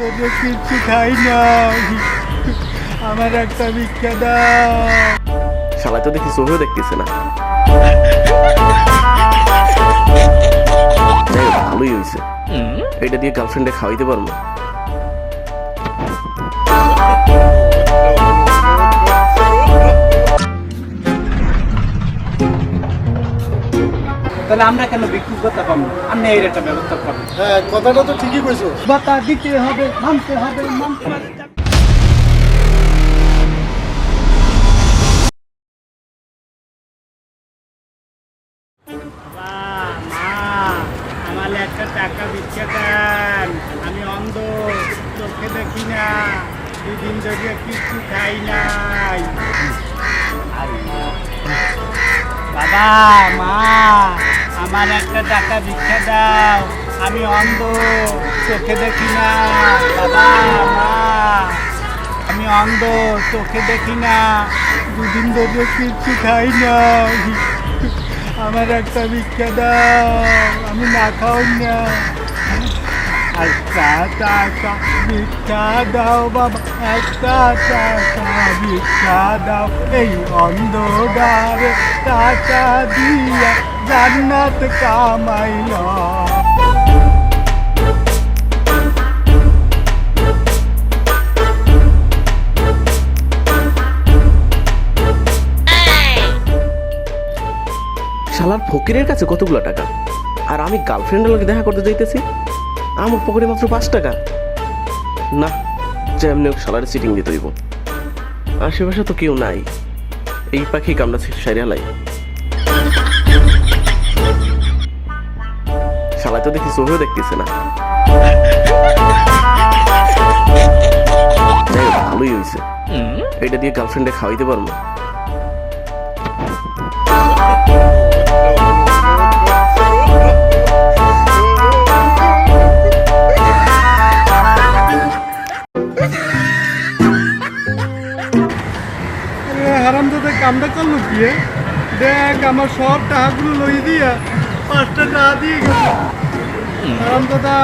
ধরে কিচ্ছু খাই না আমার একটা ভিক্ষা দাও। শালা তো দেখি চোখেও দেখতেছে না? ভালোই হয়েছে। এটা দিয়ে গার্লফ্রেন্ডে খাওয়াইতে পারব? তাহলে আমরা কেন ভিক্ষুক কথা পাবো? আপনি এর একটা ব্যবস্থা করবেন। হ্যাঁ কথাটা তো ঠিকই কইছো। বাতা দিতে হবে মানতে হবে মানতে হবে। আমার একটা টাকা আমি অন্ধ চোখে দেখি না দুদিন ধরে কিছু খাই নাই। বাবা মা। আমার একটা টাকা ভিক্ষা দাও। আমি অন্ধ, চোখে দেখি না। বাবা, মা, আমি অন্ধ, চোখে দেখি না। দুদিন ধরে কিচ্ছু খাই না আমার একটা ভিক্ষা দাও। আমি না খাও না। একটা টাকা ভিক্ষা দাও, বাবা। একটা টাকা ভিক্ষা দাও। এই অন্ধকারে টাকা দিয়া জান্নাত কামাইয়া শালার ফকিরের কাছে কতগুলো টাকা? আর আমি গার্লফ্রেন্ডের লোকে দেখা করতে যাইতেছি? আমার পকেটে মাত্র পাঁচ টাকা। না, যেমনি শালারে সিটিং দিতে হইব। আশেপাশে তো কেউ নাই। এই পাখি কামড়া সারিয়ালাই শালায় তো দেখি চোখেও দেখতেছে না। ভালোই হয়েছে। এটা দিয়ে গার্লফ্রেন্ডে খাওয়াইতে পারব। হারাম দাদা কামটা করল এ? দেখ, আমার সব টাকাগুলো লই দিয়া পাঁচটা টাকা দিয়ে গেল হারাম দাদা,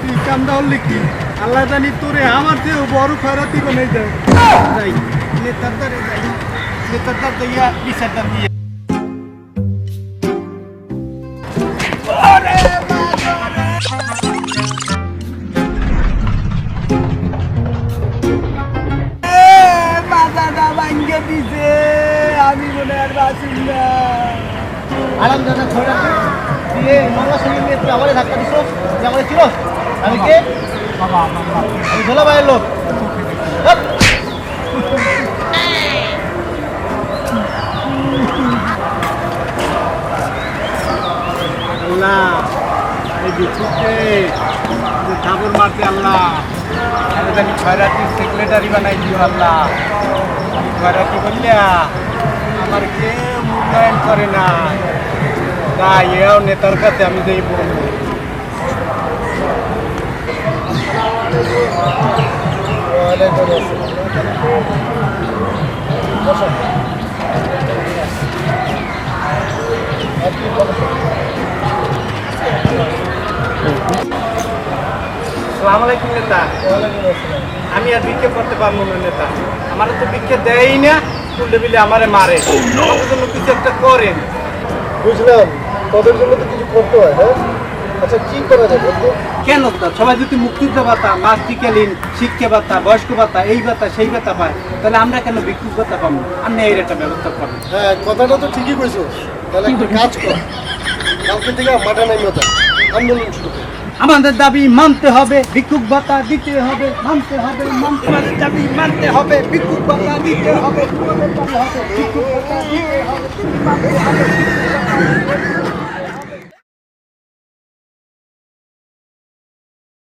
তুই কামটা হল কি? আল্লাহ জানি তোরে আমার চেয়েও বড় খয়রাতি বানাই দেয়। যাই, নেতার দ্বারে যাই। নেতার দ্বার দিয়া বিচার আমি মনে আর বাঁচি না আরাম দাদা ছড়া। দিয়ে মামলা সঙ্গে নিয়ে তুই আমারে ধাক্কা দিছ যে আমারে ছিল। আমি কে? আমি ধোলা ভাইয়ের লোক। হাপ! আল্লাহ, এই বিক্ষুকে যে ঠাকুর মারতে আল্লাহ। আমি জানি খয়রাতি সেক্রেটারি বানাই দিও আল্লাহ। আমি খয়রাতি বললিয়া আমার কেউ মূল্যায়ন করে না। তাই এও নেতার কাছে আমি যেই বলব। সালাম নেতা। আমি আর ভিক্ষে করতে পারব না, নেতা। আমার তো ভিক্ষে দেয়ই না। আমারে মারে। আমার জন্য কিছু একটা করেন। বুঝলাম। তোদের জন্য তো কিছু করতে হয় হ্যাঁ? আচ্ছা কি করা যায় কেন? সবাই যদি মুক্তিযুদ্ধ ভাতা মাতৃকালীন শিক্ষা ভাতা বয়স্ক ভাতা এই ভাতা সেই ভাতা পায় তাহলে আমরা কেন ভিক্ষুক ভাতা পাবো আপনি এর একটা ব্যবস্থা করবেন হ্যাঁ কথাটা তো ঠিকই কইছো। তাহলে একটা কাজ কর। কালকে থেকে মাঠে নাই মতো আন্দোলন শুরু কর। আমাদের দাবি মানতে হবে, ভিক্ষুক ভাতা দিতে হবে, মানতে হবে আমাদের দাবি মানতে হবে ভিক্ষুক ভাতা দিতে হবে, ভিক্ষুক ভাতা দিতে হবে।